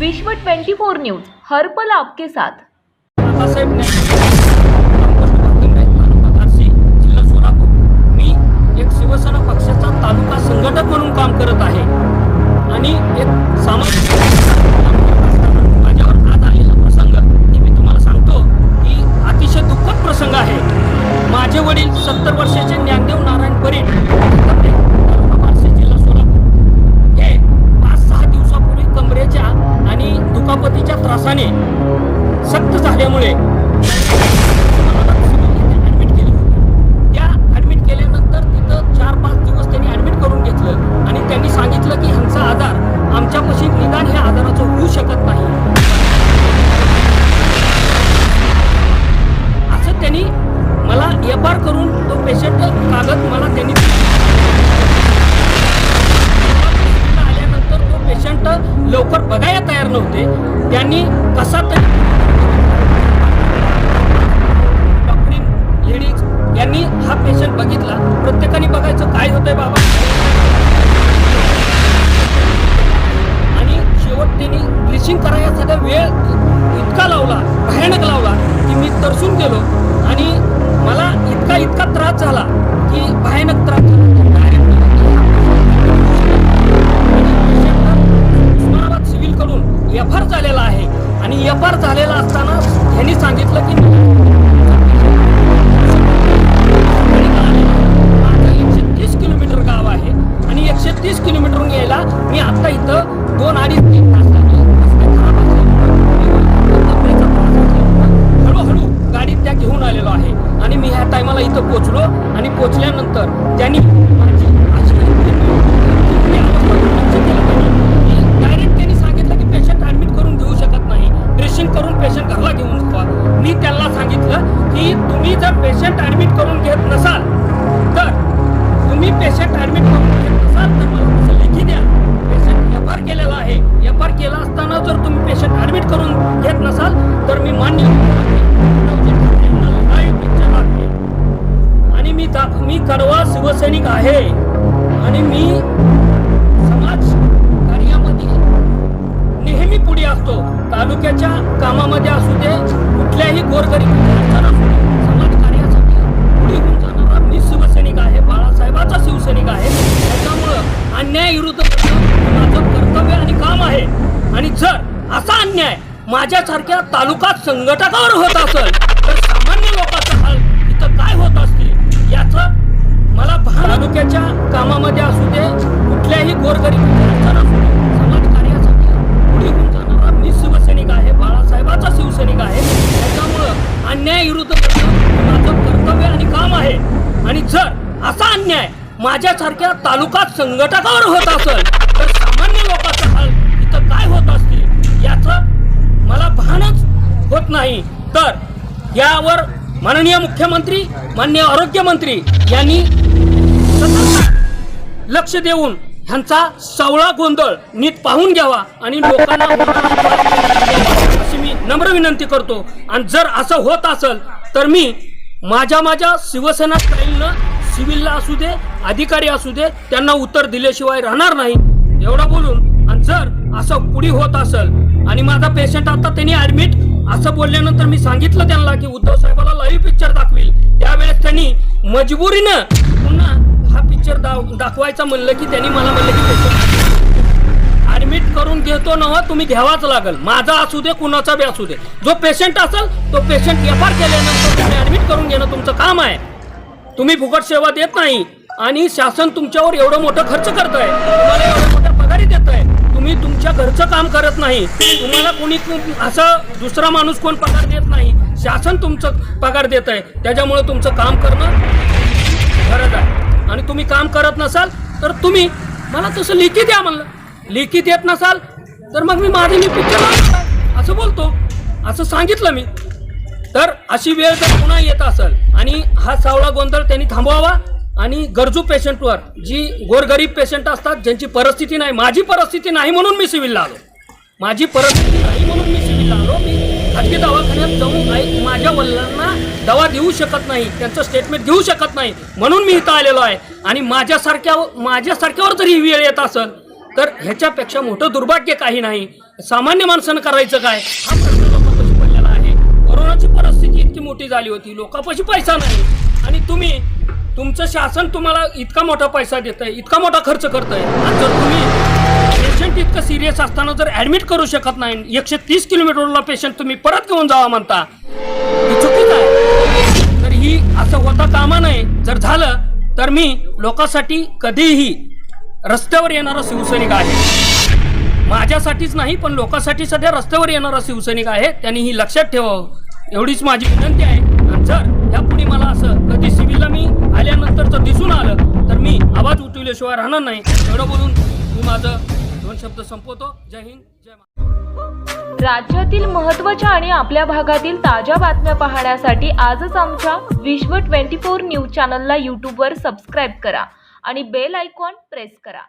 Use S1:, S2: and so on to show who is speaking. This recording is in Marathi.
S1: विश्व 24 न्यूज हर्पल आपके साथ.
S2: बाबासाहेब जिल्हा सोलापूर मी एक शिवसेना पक्षाचा तालुका संघटक म्हणून काम करत आहे आणि एक सामाजिक माझ्यावर हात आलेला प्रसंग हे मी तुम्हाला सांगतो की अतिशय दुःखद प्रसंग आहे माझे वडील सत्तर वर्षाचे ज्ञानदेव दुखापतीच्या त्रासाने सक्त झाल्यामुळे लवकर बघायला तयार नव्हते. त्यांनी कसा तरी डॉक्टरीन लेडीज यांनी हा पेशंट बघितला. प्रत्येकाने बघायचं काय होतंय बाबा. आणि शेवट त्यांनी ब्लिचिंग करायला सगळा वेळ इतका लावला भयानक लावला की मी तरसून गेलो. आणि मला इतका इतका त्रास झाला की भयानक त्रास आणि झालेला असताना त्यांनी सांगितलं की एकशे तीस किलोमीटर गाव आहे आणि एकशे तीस किलोमीटरहून यायला मी आता इथं दोन अडीच घेत नसाल तर तुम्ही पेशंट ऍडमिट करून घेत नसाल तर मला तसं लेखी द्या. पेशंट एफ आर केलेला आहे. एफ आर केला असताना जर तुम्ही पेशंट ऍडमिट करून घेत नसाल तर मी मान्य आणि मी मी कडवा शिवसैनिक आहे. आणि मी समाज कार्यामध्ये नेहमी पुढे असतो. तालुक्याच्या कामामध्ये असू दे कुठल्याही गोरगरीब असू दे बाळासाहेबाचा शिवसैनिक आहे. त्याच्यामुळं अन्यायाविरुद्ध माझं कर्तव्य आणि काम आहे. आणि जर असा अन्याय माझ्यासारख्या तालुका संघटकावर होत असेल तर सामान्य लोकांचा हाल इथं काय होत असतील याचं मला तालुक्याच्या कामामध्ये असू दे कुठल्याही गोरगरीब असू दे समाज कार्यासाठी पुढे होऊन जाणारा मी शिवसैनिक आहे बाळासाहेबाचा शिवसैनिक आहे. त्याच्यामुळं अन्याय विरुद्ध माझं कर्तव्य आणि काम आहे. आणि जर असा अन्याय माझ्यासारख्या तालुका संघटकावर होत असेल तर सामान्य लोकांचा हाल इथं काय होत असतील याचं मला भानच होत नाही. तर यावर माननीय मुख्यमंत्री माननीय आरोग्यमंत्री यांनी लक्ष देऊन ह्यांचा सावळा गोंधळ नीट पाहून घ्यावा आणि लोकांना अशी मी नम्र विनंती करतो. आणि जर असं होत असेल तर मी माझ्या माझ्या शिवसेना स्टाईलनं सिव्हिलला असू दे अधिकारी असू दे त्यांना उत्तर दिल्याशिवाय राहणार नाही. एवढं बोलून आणि जर असं पुढे होत असेल आणि माझा पेशंट आता त्यांनी ऍडमिट असं बोलल्यानंतर मी सांगितलं त्यांना की उद्धव साहेबाला लाईव्ह पिक्चर दाखवेल. त्यावेळेस त्यांनी मजबुरीनं पुन्हा हा पिक्चर दाखवायचा म्हणलं की त्यांनी मला म्हणलं की पेशंट ऍडमिट करून घेतो ना तुम्ही घ्यावाच लागल. माझा असू दे कुणाचा बी असू दे. जो पेशंट असेल तो पेशंट एफ आर केल्यानंतर तुम्ही ऍडमिट करून घेणं तुमचं काम आहे. तुम्ही फुकट सेवा देत नाही आणि शासन तुमच्यावर एवढं मोठं खर्च करत आहे तुम्हाला एवढ्या मोठ्या पगारी देत आहे तुम्ही तुमच्या घरचं काम करत नाही. तुम्हाला कोणी असं दुसरा माणूस कोण पगार देत नाही. शासन तुमचं पगार देत आहे त्याच्यामुळे तुमचं काम करणं गरज आहे. आणि तुम्ही काम करत नसाल तर तुम्ही मला तसं लिखी द्या म्हणलं. लिखी देत नसाल तर मग मी माझे मी पिक्चर असं बोलतो. असं सांगितलं मी. तर अशी वेळ जर पुन्हा येत असेल आणि हा सावळा गोंधळ त्यांनी थांबवावा आणि गरजू पेशंटवर जी गोरगरीब पेशंट असतात ज्यांची परिस्थिती नाही माझी परिस्थिती नाही म्हणून मी सिव्हिलला आलो. माझी परिस्थिती नाही म्हणून मी सिव्हिलला आलो. मी खाजगी दवाखान्यात जाऊन आई माझ्या वडिलांना दवा देऊ शकत नाही त्यांचं स्टेटमेंट घेऊ शकत नाही म्हणून मी इथं आलेलो आहे. आणि माझ्यासारख्या माझ्यासारख्यावर जर ही वेळ येत असेल तर ह्याच्यापेक्षा मोठं दुर्भाग्य काही नाही. सामान्य माणसानं करायचं काय? कोरोनाची परिस्थिती? इतकी मोठी झाली होती. लोकांपाशी पैसा नाही. आणि तुम्ही तुमचं शासन तुम्हाला इतका मोठा पैसा देत आहे इतका मोठा खर्च करत आहे जर तुम्ही पेशंट इतकं सिरियस असताना जर ऍडमिट करू शकत नाही एकशे तीस किलोमीटरला पेशंट तुम्ही परत घेऊन जावा म्हणता हे चुकीचं आहे. तर ही असं होता कामा नये. जर झालं तर मी लोकांसाठी कधीही रस्त्यावर येणारा शिवसैनिक आहे. माझ्यासाठीच नाही पण लोकांसाठी सध्या रस्त्यावर येणारा शिवसैनिक आहे. त्यांनी ही लक्षात ठेवावं. एवढीच माझी विनंती आहे. आणि जर यापुढे मला असं कधी सिव्हिलला मी आल्यानंतर जर दिसून आलं तर मी आवाज उठवल्याशिवाय राहणार नाही. एवढं बोलून मी माझं दोन शब्द संपवतो. जय हिंद जय
S1: राज्यातील महत्त्वाच्या आणि आपल्या भागातील ताज्या बातम्या पाहण्यासाठी आजच आमच्या विश्व ट्वेंटी फोर न्यूज चॅनलला यूट्यूबवर सबस्क्राईब करा आणि बेल आयकॉन प्रेस करा.